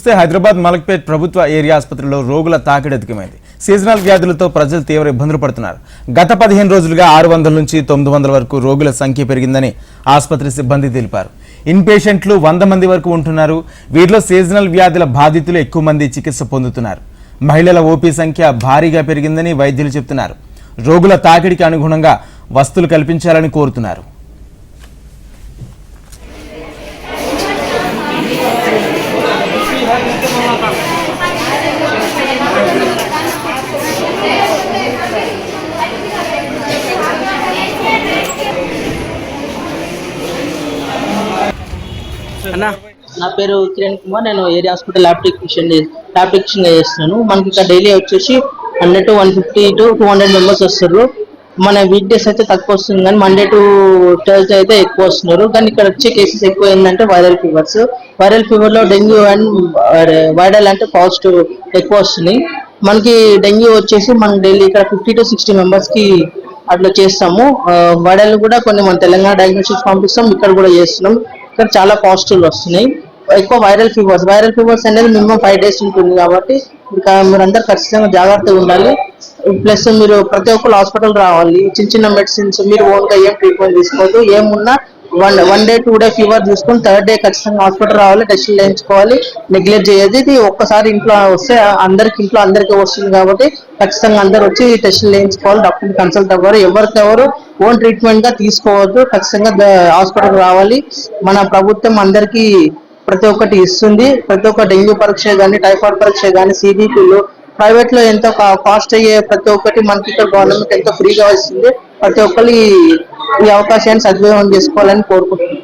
చూస్తే హైదరాబాద్ మలక్పేట్ ప్రభుత్వ ఏరియా ఆసుపత్రిలో రోగుల తాకిడి అధికమైంది. సీజనల్ వ్యాధులతో ప్రజలు తీవ్ర ఇబ్బందులు పడుతున్నారు. గత పదిహేను రోజులుగా ఆరు వందల నుంచి తొమ్మిది వందల వరకు రోగుల సంఖ్య పెరిగిందని ఆసుపత్రి సిబ్బంది తెలిపారు. ఇన్ పేషెంట్లు వంద మంది వరకు ఉంటున్నారు. వీరిలో సీజనల్ వ్యాధుల బాధితులు ఎక్కువ మంది చికిత్స పొందుతున్నారు. మహిళల ఓపీ సంఖ్య భారీగా పెరిగిందని వైద్యులు చెబుతున్నారు రోగుల తాకిడికి అనుగుణంగా వస్తువులు కల్పించాలని కోరుతున్నారు. అన్నా? నా పేరు కిరణ్ కుమార్. నేను area hospital lab technician lab technician చేస్తున్నాను. మనకి ఇక్కడ డైలీ వచ్చేసి hundred to one fifty to two hundred members వస్తారు. మన వీక్ డేస్ అయితే తక్కువ వస్తుంది కానీ మండే టు థర్స్డే అయితే ఎక్కువ వస్తున్నారు. కానీ ఇక్కడ వచ్చే కేసెస్ ఎక్కువ ఏంటంటే వైరల్ ఫీవర్స్ వైరల్ ఫీవర్లో డెంగ్యూ అండ్ వైరల్ అంటే పాజిటివ్ ఎక్కువ వస్తున్నాయి మనకి డెంగ్యూ వచ్చేసి మనం డైలీ ఇక్కడ ఫిఫ్టీ టు సిక్స్టీ మెంబర్స్కి అట్లా చేస్తాము. వైరల్ కూడా కొన్ని మన తెలంగాణ డయాగ్నోస్టిక్స్ పంపిస్తాం. ఇక్కడ కూడా చేస్తున్నాం. ఇక్కడ చాలా పాజిటివ్లు వస్తున్నాయి. ఎక్కువ వైరల్ ఫీవర్స్ వైరల్ ఫీవర్స్ అనేది మినిమం ఫైవ్ డేస్ ఉంటుంది కాబట్టి మీరు మీరందరూ ఖచ్చితంగా జాగ్రత్తగా ఉండాలి. ప్లస్ మీరు ప్రతి ఒక్కరు హాస్పిటల్ రావాలి. చిన్న చిన్న మెడిసిన్స్ మీరు ఓన్గా ఏం ట్రీట్మెంట్ తీసుకోవద్దు. ఏమున్నా one one day two day fever చూసుకొని థర్డ్ డే ఖచ్చితంగా హాస్పిటల్ రావాలి టెస్టులు చేయించుకోవాలి నెగ్లెక్ట్ చేయదు. ఇది ఒక్కసారి ఇంట్లో వస్తే అందరికి ఇంట్లో అందరికీ వస్తుంది కాబట్టి ఖచ్చితంగా అందరు వచ్చి టెస్టులు చేయించుకోవాలి డాక్టర్ని కన్సల్ట్ అవ్వరు. ఎవరికెవరు ఓన్ ట్రీట్మెంట్గా తీసుకోవద్దు. ఖచ్చితంగా హాస్పిటల్ రావాలి. మన ప్రభుత్వం అందరికీ ప్రతి ఒక్కటి ఇస్తుంది. ప్రతి ఒక్క డెంగ్యూ పరీక్ష కానీ టైఫాయిడ్ పరీక్ష కానీ సిబిపీలు ప్రైవేట్లో ఎంతో కాస్ట్ అయ్యే ప్రతి ఒక్కటి మనకి ఇక్కడ గవర్నమెంట్ ఎంతో ఫ్రీగా ఇస్తుంది. ప్రతి ఒక్కరి ఈ అవకాశాన్ని సద్వినియోగం చేసుకోవాలని కోరుకుంటున్నాను.